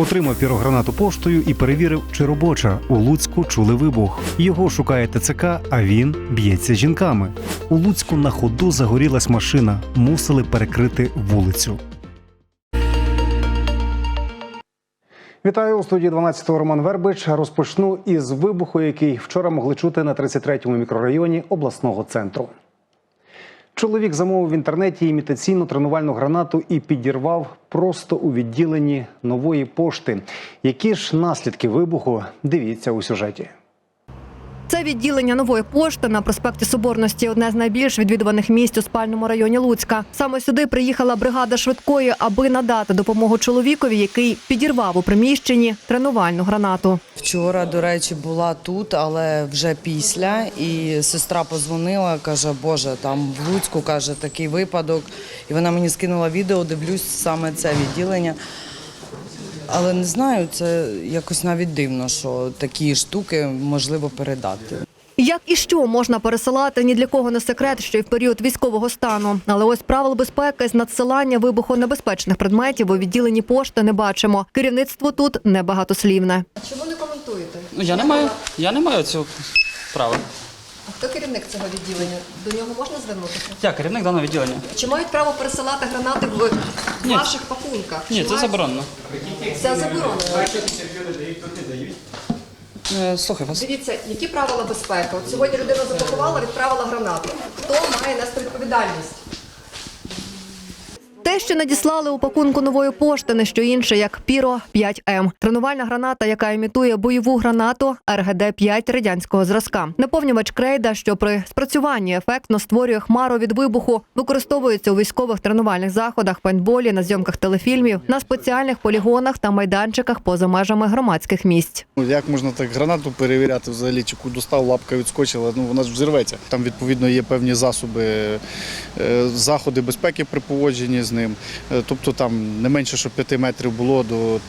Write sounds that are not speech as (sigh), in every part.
Отримав пірогранату поштою і перевірив, чи робоча. У Луцьку чули вибух. Його шукає ТЦК, а він б'ється з жінками. У Луцьку на ходу загорілась машина. Мусили перекрити вулицю. Вітаю у студії 12-го Роман Вербич. Розпочну із вибуху, який вчора могли чути на 33-му мікрорайоні обласного центру. Чоловік замовив в інтернеті імітаційну тренувальну гранату і підірвав просто у відділенні нової пошти. Які ж наслідки вибуху? Дивіться у сюжеті. Це відділення нової пошти на проспекті Соборності одне з найбільш відвідуваних місць у спальному районі Луцька. Саме сюди приїхала бригада швидкої, аби надати допомогу чоловікові, який підірвав у приміщенні тренувальну гранату. Вчора, до речі, була тут, але вже після. І сестра позвонила, каже, Боже, там в Луцьку каже такий випадок. І вона мені скинула відео, дивлюсь саме це відділення. Але не знаю, це якось навіть дивно, що такі штуки можливо передати. Як і що можна пересилати, ні для кого не секрет, що й в період військового стану. Але ось правил безпеки з надсилання вибухонебезпечних предметів у відділенні пошти не бачимо. Керівництво тут небагатослівне. Чому не коментуєте? Ну, я не маю, я не маю цього права. А хто керівник цього відділення? До нього можна звернутися? Я керівник даного відділення. Чи мають право пересилати гранати в Ні. ваших пакунках? Ні, Чи це мають- заборонено. Це заборонено. Е, Слухай вас. Дивіться, які правила безпеки. От сьогодні людина запакувала, відправила гранату. Хто має нести відповідальність? Те, що надіслали у пакунку нової пошти, не що інше, як Піро 5М. Тренувальна граната, яка імітує бойову гранату РГД-5 радянського зразка. Наповнювач крейда, що при спрацюванні ефектно створює хмару від вибуху, використовується у військових тренувальних заходах, пейнтболі, на зйомках телефільмів, на спеціальних полігонах та майданчиках поза межами громадських місць. Ну, Як можна так гранату перевіряти взагалі, чи куди достав, лапка відскочила, ну вона ж взірветься. Там відповідно є певні засоби, е, заходи безпеки при поводженні з ним. Е, Тобто там не менше, що 5 метрів було до,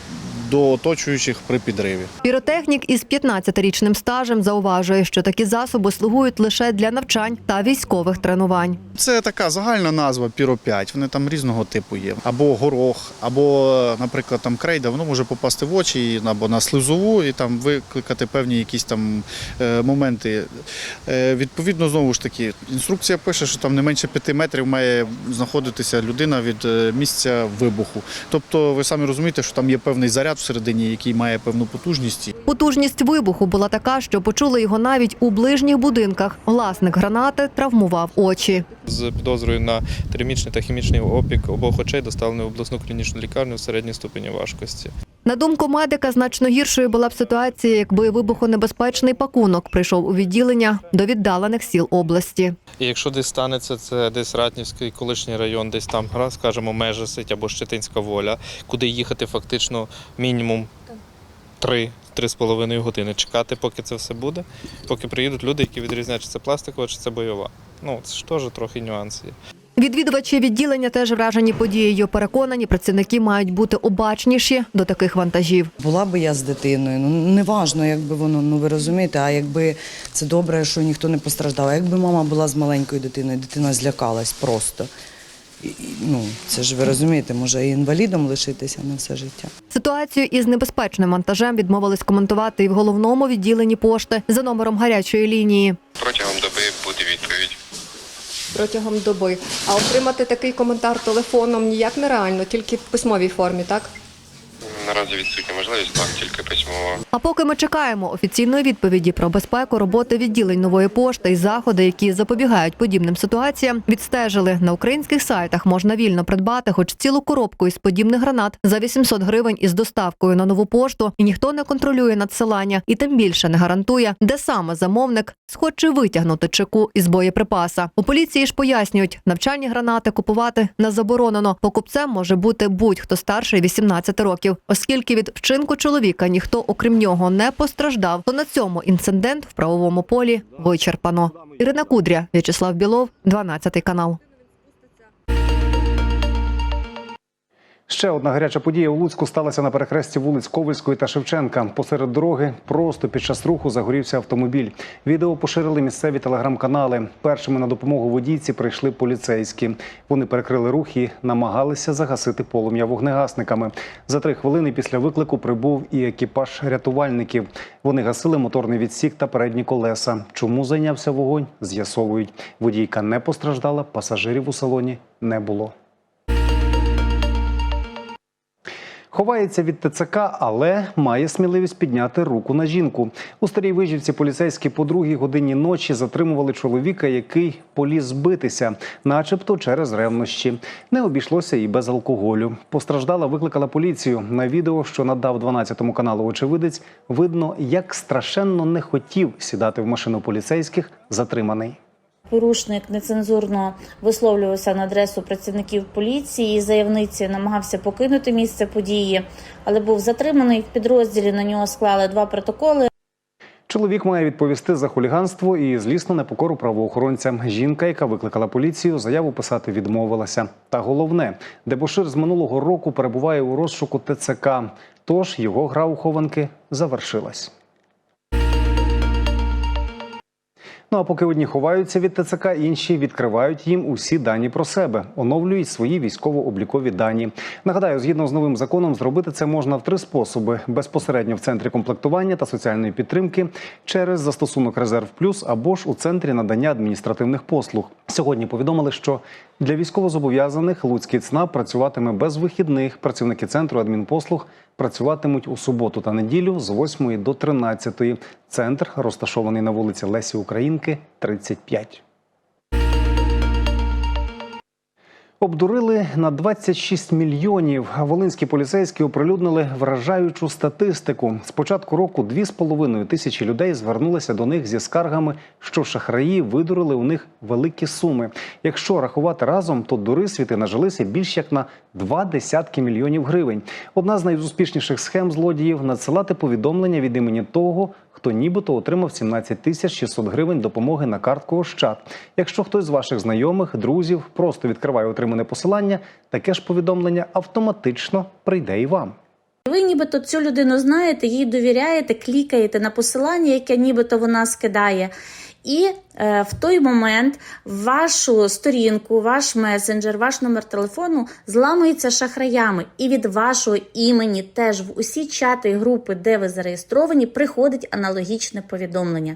до оточуючих при підриві. Піротехнік із 15-річним стажем зауважує, що такі засоби слугують лише для навчань та військових тренувань. Це така загальна назва Піро 5. Вони там різного типу є. Або горох, або, наприклад, там крейда, воно може попасти в очі або на слизову і там викликати певні якісь там е, моменти. Е, відповідно, знову ж таки, інструкція пише, що там не менше 5 метрів має знаходитися людина від е, місця вибуху. Тобто, ви самі розумієте, що там є певний заряд всередині, який має певну потужність. Потужність вибуху була така, що почули його навіть у ближніх будинках. Власник гранати травмував очі. З підозрою на термічний та хімічний опік обох очей доставлено в обласну клінічну лікарню в середній ступені важкості. На думку медика, значно гіршою була б ситуація, якби вибухонебезпечний пакунок прийшов у відділення до віддалених сіл області. І якщо десь станеться, це десь Ратнівський колишній район, десь там, гра, скажімо, Межесить або Щетинська воля, куди їхати фактично мінімум три. Три з половиною години чекати, поки це все буде, поки приїдуть люди, які відрізняють, чи це пластикова, чи це бойова. Ну це ж теж трохи нюанси. Відвідувачі відділення теж вражені подією. Переконані, працівники мають бути обачніші до таких вантажів. Була би я з дитиною, ну неважно, якби воно, ну ви розумієте, а якби це добре, що ніхто не постраждав. А якби мама була з маленькою дитиною, дитина злякалась просто. І, ну, це ж ви розумієте, може і інвалідом лишитися на все життя. Ситуацію із небезпечним вантажем відмовились коментувати і в головному відділенні пошти за номером гарячої лінії. Протягом доби буде відповідь. Протягом доби. А отримати такий коментар телефоном ніяк нереально, тільки в письмовій формі, так? Наразі відсутня можливість, так, тільки письмово. А поки ми чекаємо офіційної відповіді про безпеку роботи відділень нової пошти і заходи, які запобігають подібним ситуаціям, відстежили на українських сайтах. Можна вільно придбати хоч цілу коробку із подібних гранат за 800 гривень із доставкою на нову пошту, і ніхто не контролює надсилання, і тим більше не гарантує, де саме замовник схоче витягнути чеку із боєприпаса. У поліції ж пояснюють, навчальні гранати купувати не заборонено. Покупцем може бути будь-хто старший 18 років, оскільки від вчинку чоловіка ніхто, окрім нього, не постраждав. То на цьому інцидент в правовому полі вичерпано. Ірина Кудря, В'ячеслав Білов, 12 канал. Ще одна гаряча подія у Луцьку сталася на перехресті вулиць Ковальської та Шевченка. Посеред дороги просто під час руху загорівся автомобіль. Відео поширили місцеві телеграм-канали. Першими на допомогу водійці прийшли поліцейські. Вони перекрили рух і намагалися загасити полум'я вогнегасниками. За три хвилини після виклику прибув і екіпаж рятувальників. Вони гасили моторний відсік та передні колеса. Чому зайнявся вогонь? З'ясовують. Водійка не постраждала, пасажирів у салоні не було. Ховається від ТЦК, але має сміливість підняти руку на жінку. У старій вижівці поліцейські по другій годині ночі затримували чоловіка, який поліз битися, начебто через ревнощі. Не обійшлося і без алкоголю. Постраждала, викликала поліцію. На відео, що надав 12-му каналу очевидець, видно, як страшенно не хотів сідати в машину поліцейських затриманий. Порушник нецензурно висловлювався на адресу працівників поліції. Заявниці намагався покинути місце події, але був затриманий в підрозділі. На нього склали два протоколи. Чоловік має відповісти за хуліганство і злісну непокору правоохоронцям. Жінка, яка викликала поліцію, заяву писати відмовилася. Та головне, дебошир з минулого року перебуває у розшуку ТЦК. Тож його гра у хованки завершилась. Ну а поки одні ховаються від ТЦК, інші відкривають їм усі дані про себе, оновлюють свої військово-облікові дані. Нагадаю, згідно з новим законом, зробити це можна в три способи: безпосередньо в центрі комплектування та соціальної підтримки, через застосунок Резерв Плюс або ж у центрі надання адміністративних послуг. Сьогодні повідомили, що для військовозобов'язаних Луцький ЦНАП працюватиме без вихідних. Працівники центру адмінпослуг працюватимуть у суботу та неділю з 8 до 13. Центр розташований на вулиці Лесі Українки, 35. Обдурили на 26 мільйонів. Волинські поліцейські оприлюднили вражаючу статистику. З початку року 2,5 тисячі людей звернулися до них зі скаргами, що шахраї видурили у них великі суми. Якщо рахувати разом, то дурисвіти нажилися більш як на два десятки мільйонів гривень. Одна з найуспішніших схем злодіїв надсилати повідомлення від імені того, хто нібито отримав 17 тисяч 600 гривень допомоги на картку Ощад. Якщо хтось з ваших знайомих, друзів просто відкриває отримане посилання, таке ж повідомлення автоматично прийде і вам. Ви нібито цю людину знаєте, їй довіряєте, клікаєте на посилання, яке нібито вона скидає. І е, в той момент вашу сторінку, ваш месенджер, ваш номер телефону зламується шахраями, і від вашого імені теж в усі чати і групи, де ви зареєстровані, приходить аналогічне повідомлення.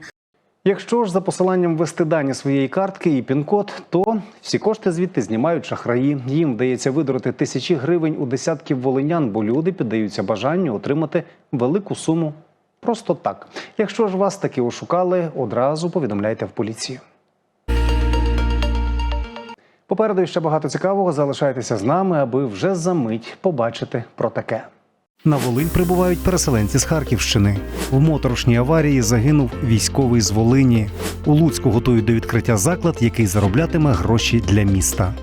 Якщо ж за посиланням ввести дані своєї картки і пін-код, то всі кошти звідти знімають шахраї. Їм вдається видурити тисячі гривень у десятків волинян, бо люди піддаються бажанню отримати велику суму просто так. Якщо ж вас таки ошукали, одразу повідомляйте в поліцію. Попереду ще багато цікавого. Залишайтеся з нами, аби вже за мить побачити про таке. На Волинь прибувають переселенці з Харківщини. В моторошній аварії загинув військовий з Волині. У Луцьку готують до відкриття заклад, який зароблятиме гроші для міста.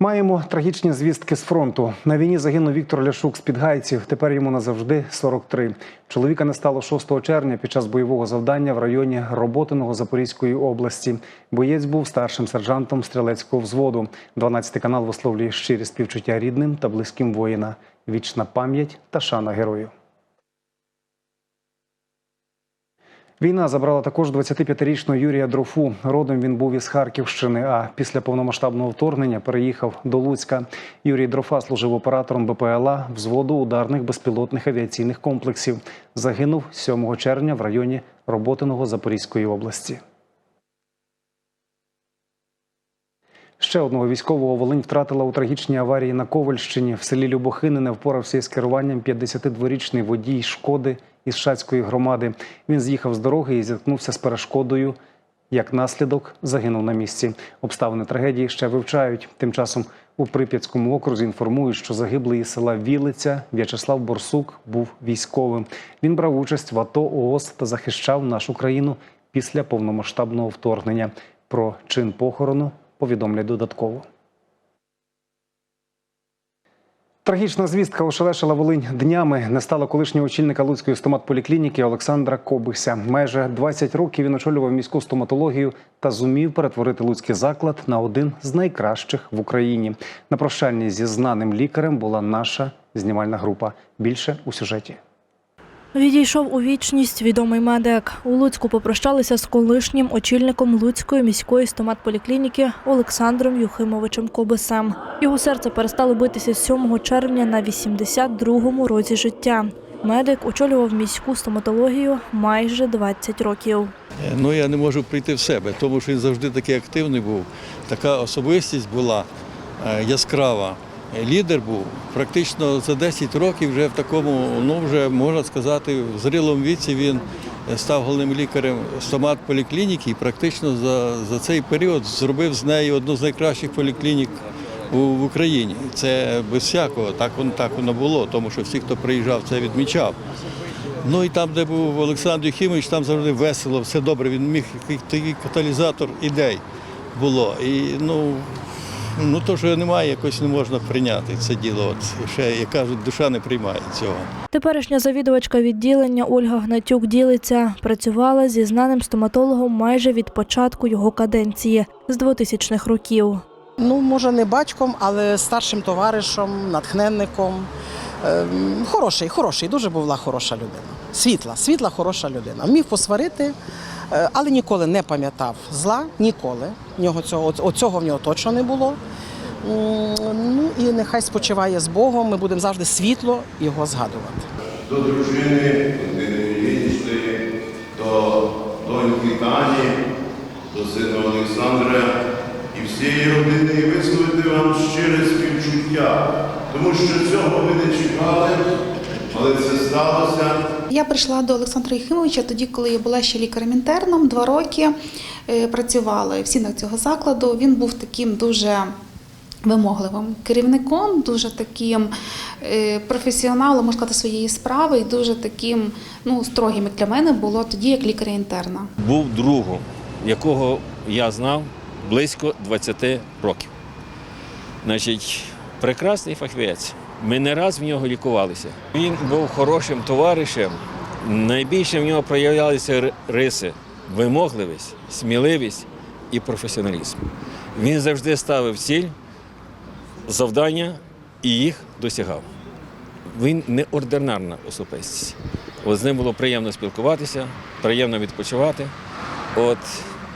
Маємо трагічні звістки з фронту. На війні загинув Віктор Ляшук з Підгайців. Тепер йому назавжди 43. Чоловіка не стало 6 червня під час бойового завдання в районі Роботиного Запорізької області. Боєць був старшим сержантом стрілецького взводу. 12 канал висловлює щирі співчуття рідним та близьким воїна. Вічна пам'ять та шана герою. Війна забрала також 25-річного Юрія Дрофу. Родом він був із Харківщини, а після повномасштабного вторгнення переїхав до Луцька. Юрій Дрофа служив оператором БПЛА взводу ударних безпілотних авіаційних комплексів. Загинув 7 червня в районі Роботиного Запорізької області. Ще одного військового Волинь втратила у трагічній аварії на Ковальщині. В селі Любохини не впорався із керуванням 52-річний водій шкоди із Шацької громади. Він з'їхав з дороги і зіткнувся з перешкодою. Як наслідок загинув на місці. Обставини трагедії ще вивчають. Тим часом у Прип'ятському окрузі інформують, що загиблий із села Вілиця В'ячеслав Борсук був військовим. Він брав участь в АТО ООС та захищав нашу країну після повномасштабного вторгнення. Про чин похорону повідомлять додатково. Трагічна звістка ошелешила Волинь днями. Не стало колишнього очільника Луцької стоматполіклініки Олександра Кобися. Майже 20 років він очолював міську стоматологію та зумів перетворити луцький заклад на один з найкращих в Україні. На прощанні зі знаним лікарем була наша знімальна група. Більше у сюжеті. Відійшов у вічність відомий медик. У Луцьку попрощалися з колишнім очільником Луцької міської стоматполіклініки Олександром Юхимовичем Кобисем. Його серце перестало битися 7 червня на 82-му році життя. Медик очолював міську стоматологію майже 20 років. Ну я не можу прийти в себе, тому що він завжди такий активний був. Така особистість була е, яскрава. Е, Лідер був практично за 10 років вже в такому, ну вже можна сказати, в зрілому віці він став головним лікарем стомат поліклініки і практично за, за цей період зробив з неї одну з найкращих поліклінік в Україні. Це без всякого, так воно так воно було, тому що всі, хто приїжджав, це відмічав. Ну і там, де був Олександр Юхімович, там завжди весело, все добре. Він міг такий каталізатор ідей було. І ну, ну то, що немає, якось не можна прийняти це діло. От ще як кажуть, душа не приймає цього. Теперішня завідувачка відділення Ольга Гнатюк ділиться. Працювала зі знаним стоматологом майже від початку його каденції з 2000-х років. Ну, може, не батьком, але старшим товаришем, натхненником. Ем, Хороший, хороший, дуже була хороша людина. Світла, світла, хороша людина. Вмів посварити, е, але ніколи не пам'ятав зла, ніколи. Нього цього, оцього в нього точно не було. Ну і нехай спочиває з Богом. Ми будемо завжди світло його згадувати. до дружини Ірини до доньки Тані, до сина Олександра і всієї родини висловити вам щире співчуття, тому що цього ви не чекали, але це сталося. Я прийшла до Олександра Єхимовича тоді, коли я була ще лікарем-інтерном, два роки е, працювала в стінах цього закладу. Він був таким дуже вимогливим керівником, дуже таким е, професіоналом, можна сказати, своєї справи, і дуже таким ну, строгим як для мене було тоді, як лікаря-інтерна. був другом, якого я знав близько 20 років. Значить, прекрасний фахівець. Ми не раз в нього лікувалися. Він був хорошим товаришем. Найбільше в нього проявлялися риси вимогливість, сміливість і професіоналізм. Він завжди ставив ціль, завдання і їх досягав. Він неординарна особистість. От з ним було приємно спілкуватися, приємно відпочивати, от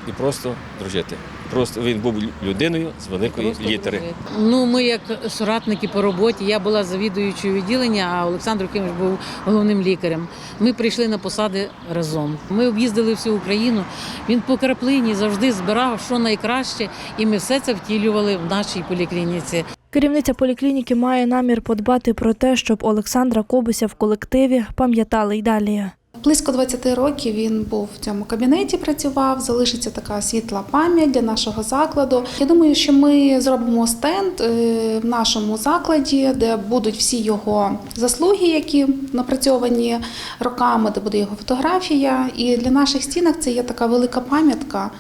і просто дружити. Просто він був людиною з великої літери. Ну, ми як соратники по роботі. Я була завідуючою відділення, а Олександр Кимович був головним лікарем. Ми прийшли на посади разом. Ми об'їздили всю Україну. Він по краплині завжди збирав що найкраще, і ми все це втілювали в нашій поліклініці. Керівниця поліклініки має намір подбати про те, щоб Олександра Кобися в колективі пам'ятали й далі. Близько 20 років він був в цьому кабінеті, працював. Залишиться така світла пам'ять для нашого закладу. Я думаю, що ми зробимо стенд е, в нашому закладі, де будуть всі його заслуги, які напрацьовані роками, де буде його фотографія. І для наших стінок це є така велика пам'ятка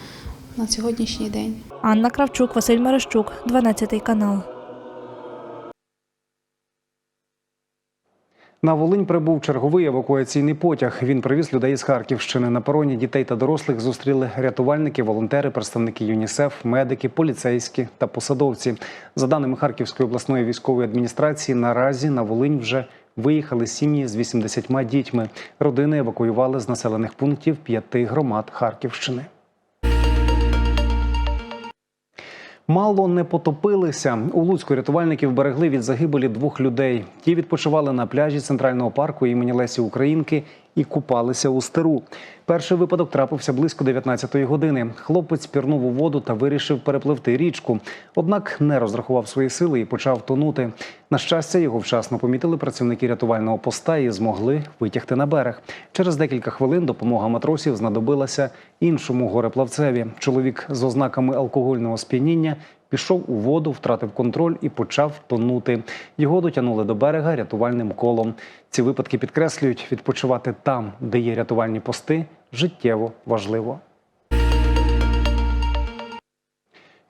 на сьогоднішній день. Анна Кравчук, Василь Мерещук, 12 канал. На Волинь прибув черговий евакуаційний потяг. Він привіз людей з Харківщини. На пероні дітей та дорослих зустріли рятувальники, волонтери, представники ЮНІСЕФ, медики, поліцейські та посадовці. За даними Харківської обласної військової адміністрації, наразі на Волинь вже виїхали сім'ї з 80 дітьми. Родини евакуювали з населених пунктів п'яти громад Харківщини. Мало не потопилися. У Луцьку рятувальників берегли від загибелі двох людей. Ті відпочивали на пляжі центрального парку імені Лесі Українки і купалися у стиру. Перший випадок трапився близько 19-ї години. Хлопець пірнув у воду та вирішив перепливти річку. Однак не розрахував свої сили і почав тонути. На щастя, його вчасно помітили працівники рятувального поста і змогли витягти на берег. Через декілька хвилин допомога матросів знадобилася іншому гореплавцеві. Чоловік з ознаками алкогольного сп'яніння пішов у воду, втратив контроль і почав тонути. Його дотягнули до берега рятувальним колом. Ці випадки підкреслюють, відпочивати там, де є рятувальні пости, життєво важливо.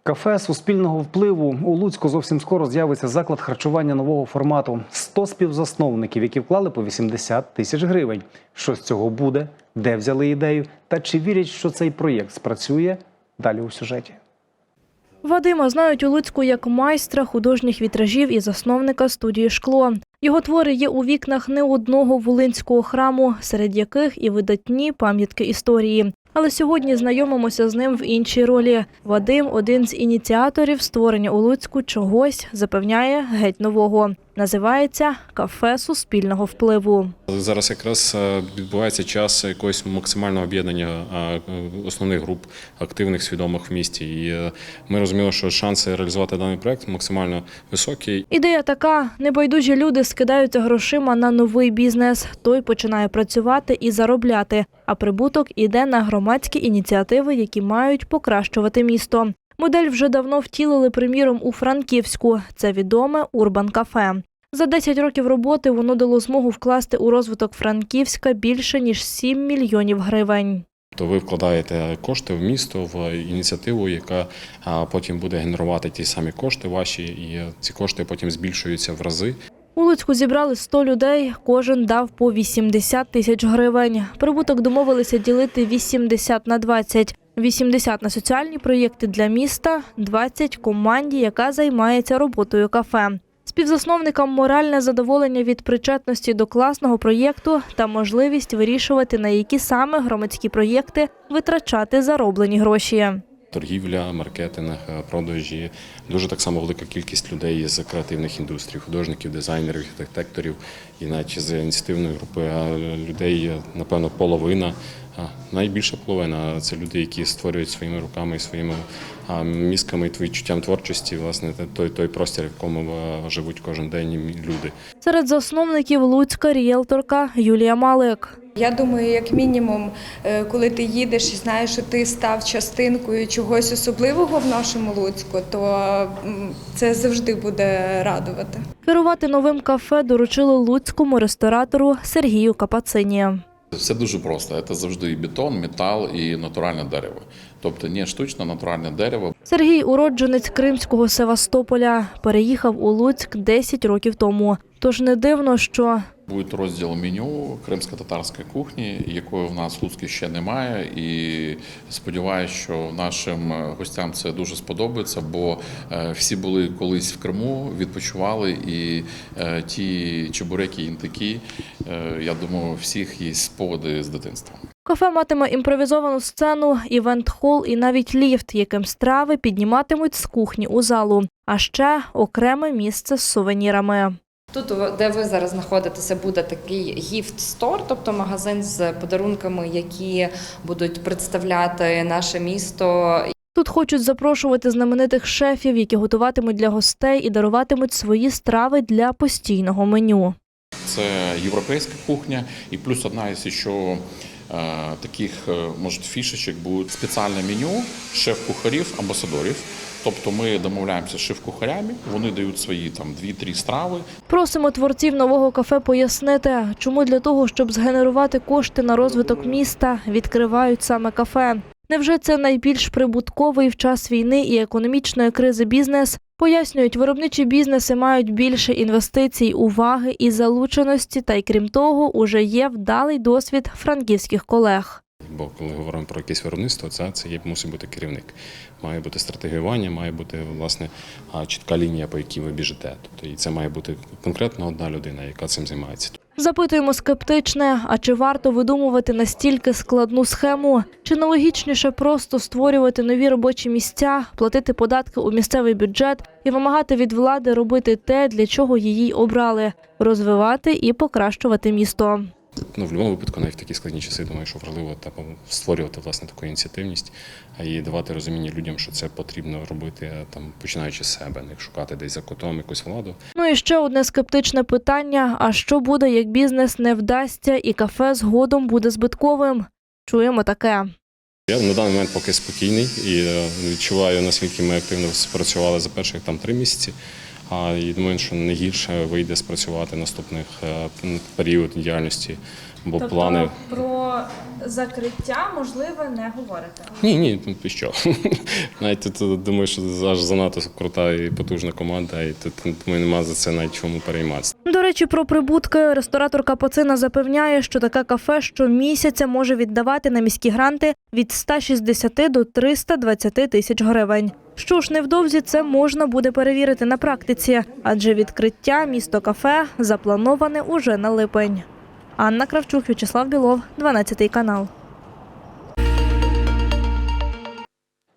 Кафе суспільного впливу у Луцьку зовсім скоро з'явиться заклад харчування нового формату. 100 співзасновників, які вклали по 80 тисяч гривень. Що з цього буде, де взяли ідею та чи вірять, що цей проєкт спрацює? Далі у сюжеті. Вадима знають у Луцьку як майстра художніх вітражів і засновника студії Шкло. Його твори є у вікнах не одного волинського храму, серед яких і видатні пам'ятки історії. Але сьогодні знайомимося з ним в іншій ролі. Вадим один з ініціаторів створення у Луцьку чогось запевняє геть нового. Називається кафе суспільного впливу. Зараз якраз е, відбувається час якогось максимального об'єднання е, основних груп активних, свідомих в місті. І е, ми розуміли, що шанси реалізувати даний проект максимально високі. Ідея така: небайдужі люди скидаються грошима на новий бізнес. Той починає працювати і заробляти. А прибуток іде на громадські ініціативи, які мають покращувати місто. Модель вже давно втілили, приміром, у Франківську. Це відоме Урбан Кафе. За 10 років роботи воно дало змогу вкласти у розвиток Франківська більше ніж 7 мільйонів гривень. То ви вкладаєте кошти в місто, в ініціативу, яка потім буде генерувати ті самі кошти ваші, і ці кошти потім збільшуються в рази. У Луцьку зібрали 100 людей, кожен дав по 80 тисяч гривень. Прибуток домовилися ділити 80 на 20. 80 на соціальні проєкти для міста, 20 – команді, яка займається роботою кафе. Співзасновникам моральне задоволення від причетності до класного проєкту та можливість вирішувати, на які саме громадські проєкти витрачати зароблені гроші. Торгівля, маркетинг, продажі, дуже так само велика кількість людей з креативних індустрій, художників, дизайнерів, архітекторів і навіть з ініціативної групи а людей, напевно, половина. Найбільша половина це люди, які створюють своїми руками і своїми мізками і відчуттям творчості, власне, той, той простір, в якому живуть кожен день люди. Серед засновників Луцька ріелторка Юлія Малик. Я думаю, як мінімум, е, коли ти їдеш і знаєш, що ти став частинкою чогось особливого в нашому Луцьку, то це завжди буде радувати. Керувати новим кафе доручили луцькому ресторатору Сергію Капацині. Все дуже просто. Це завжди і бетон, метал і натуральне дерево. Тобто не штучне натуральне дерево. Сергій уродженець Кримського Севастополя переїхав у Луцьк 10 років тому. Тож не дивно, що Буде розділ меню кримсько-татарської кухні, якої в нас в Луцьку ще немає. І сподіваюся, що нашим гостям це дуже сподобається, бо е, всі були колись в Криму, відпочивали, і е, ті чебуреки, інтики, е, я думаю, всіх є спогади з дитинства. кафе матиме імпровізовану сцену, івент-хол і навіть ліфт, яким страви підніматимуть з кухні у залу, а ще окреме місце з сувенірами. Тут, де ви зараз знаходитеся, буде такий гіфт-стор, тобто магазин з подарунками, які будуть представляти наше місто. Тут хочуть запрошувати знаменитих шефів, які готуватимуть для гостей і даруватимуть свої страви для постійного меню. Це європейська кухня, і плюс одна із ще е, таких, е, може, фішечок буде спеціальне меню шеф-кухарів, амбасадорів. Тобто ми домовляємося з шеф-кухарями, вони дають свої там 2-3 страви. Просимо творців нового кафе пояснити, чому для того, щоб згенерувати кошти на розвиток міста, відкривають саме кафе. Невже це найбільш прибутковий в час війни і економічної кризи бізнес? Пояснюють, виробничі бізнеси мають більше інвестицій, уваги і залученості, та й крім того, уже є вдалий досвід франківських колег. Бо коли говоримо про якесь виробництво, це, це є, мусить бути керівник. Має бути стратегіювання, має бути власне чітка лінія, по якій ви біжите. Тобто і це має бути конкретно одна людина, яка цим займається. Запитуємо скептичне, а чи варто видумувати настільки складну схему? Чи не логічніше просто створювати нові робочі місця, платити податки у місцевий бюджет і вимагати від влади робити те, для чого її обрали розвивати і покращувати місто? Ну, в будь-якому випадку, навіть в такі складні часи, думаю, що важливо створювати власне таку ініціативність і давати розуміння людям, що це потрібно робити там, починаючи з себе, не шукати десь за котом якусь владу. Ну і ще одне скептичне питання: а що буде, як бізнес не вдасться і кафе згодом буде збитковим? Чуємо таке. Я на даний момент поки спокійний і е, відчуваю, наскільки ми активно спрацювали за перших там три місяці. А я думаю, що не гірше вийде спрацювати наступних е, період діяльності, бо плани. про закриття, можливо, не говорите. Ні, ні, ну, ти що. (laughs) навіть тут думаю, що аж занадто крута і потужна команда, і тут думаю, нема за це навіть чому перейматися. До речі, про прибутки рестораторка Поцина запевняє, що таке кафе щомісяця може віддавати на міські гранти від 160 до 320 тисяч гривень. Що ж, невдовзі це можна буде перевірити на практиці, адже відкриття місто кафе заплановане уже на липень. Анна Кравчук, В'ячеслав Білов, 12 канал.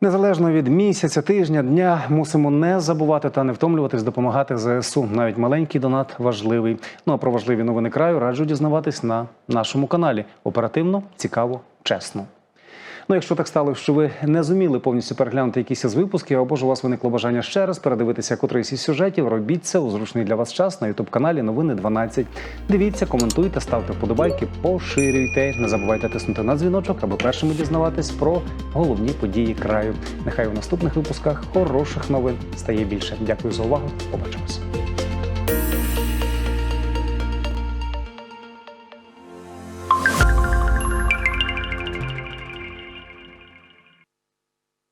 Незалежно від місяця, тижня, дня мусимо не забувати та не втомлюватись допомагати ЗСУ. Навіть маленький донат важливий. Ну а про важливі новини краю раджу дізнаватись на нашому каналі. Оперативно, цікаво, чесно. Ну, якщо так стало, що ви не зуміли повністю переглянути якісь із випусків, або ж у вас виникло бажання ще раз передивитися котрийсь із сюжетів, робіть це у зручний для вас час на ютуб каналі Новини 12. Дивіться, коментуйте, ставте вподобайки, поширюйте. Не забувайте тиснути на дзвіночок, аби першими дізнаватись про головні події краю. Нехай у наступних випусках хороших новин стає більше. Дякую за увагу. Побачимось.